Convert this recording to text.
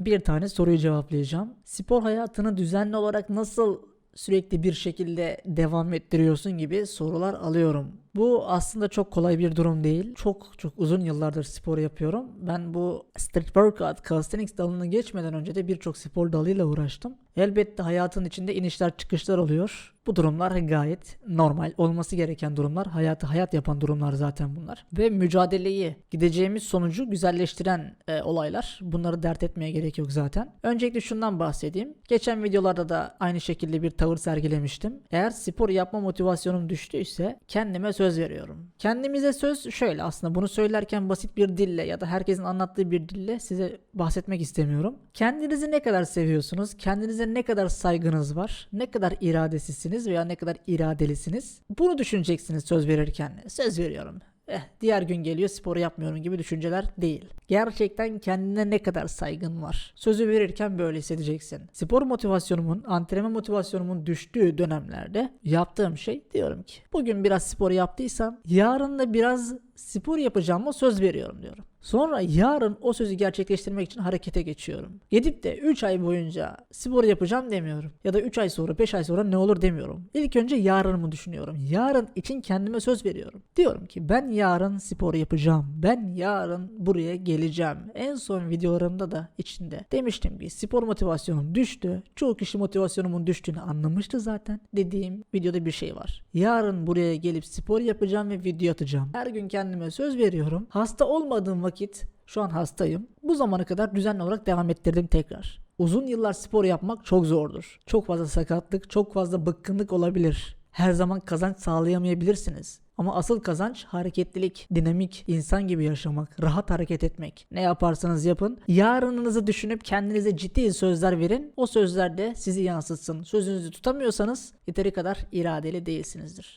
bir tane soruyu cevaplayacağım. Spor hayatını düzenli olarak nasıl sürekli bir şekilde devam ettiriyorsun gibi sorular alıyorum. Bu aslında çok kolay bir durum değil. Çok çok uzun yıllardır spor yapıyorum. Ben bu street workout, calisthenics dalını geçmeden önce de birçok spor dalıyla uğraştım. Elbette hayatın içinde inişler çıkışlar oluyor. Bu durumlar gayet normal. Olması gereken durumlar. Hayatı hayat yapan durumlar zaten bunlar. Ve mücadeleyi gideceğimiz sonucu güzelleştiren e, olaylar. Bunları dert etmeye gerek yok zaten. Öncelikle şundan bahsedeyim. Geçen videolarda da aynı şekilde bir tavır sergilemiştim. Eğer spor yapma motivasyonum düştüyse kendime söz veriyorum. Kendimize söz şöyle aslında bunu söylerken basit bir dille ya da herkesin anlattığı bir dille size bahsetmek istemiyorum. Kendinizi ne kadar seviyorsunuz? Kendinize ne kadar saygınız var? Ne kadar iradesizsiniz veya ne kadar iradelisiniz? Bunu düşüneceksiniz söz verirken. Söz veriyorum. Eh, diğer gün geliyor sporu yapmıyorum gibi düşünceler değil. Gerçekten kendine ne kadar saygın var. Sözü verirken böyle hissedeceksin. Spor motivasyonumun, antrenman motivasyonumun düştüğü dönemlerde yaptığım şey diyorum ki bugün biraz spor yaptıysam yarın da biraz spor yapacağıma söz veriyorum diyorum. Sonra yarın o sözü gerçekleştirmek için harekete geçiyorum. Gidip de 3 ay boyunca spor yapacağım demiyorum. Ya da 3 ay sonra 5 ay sonra ne olur demiyorum. İlk önce yarınımı düşünüyorum. Yarın için kendime söz veriyorum. Diyorum ki ben yarın spor yapacağım. Ben yarın buraya geleceğim. En son videolarımda da içinde demiştim ki spor motivasyonum düştü. Çoğu kişi motivasyonumun düştüğünü anlamıştı zaten. Dediğim videoda bir şey var. Yarın buraya gelip spor yapacağım ve video atacağım. Her gün kendime söz veriyorum. Hasta olmadığım vakit şu an hastayım. Bu zamana kadar düzenli olarak devam ettirdim tekrar. Uzun yıllar spor yapmak çok zordur. Çok fazla sakatlık, çok fazla bıkkınlık olabilir. Her zaman kazanç sağlayamayabilirsiniz. Ama asıl kazanç hareketlilik, dinamik, insan gibi yaşamak, rahat hareket etmek. Ne yaparsanız yapın, yarınınızı düşünüp kendinize ciddi sözler verin. O sözler de sizi yansıtsın. Sözünüzü tutamıyorsanız yeteri kadar iradeli değilsinizdir.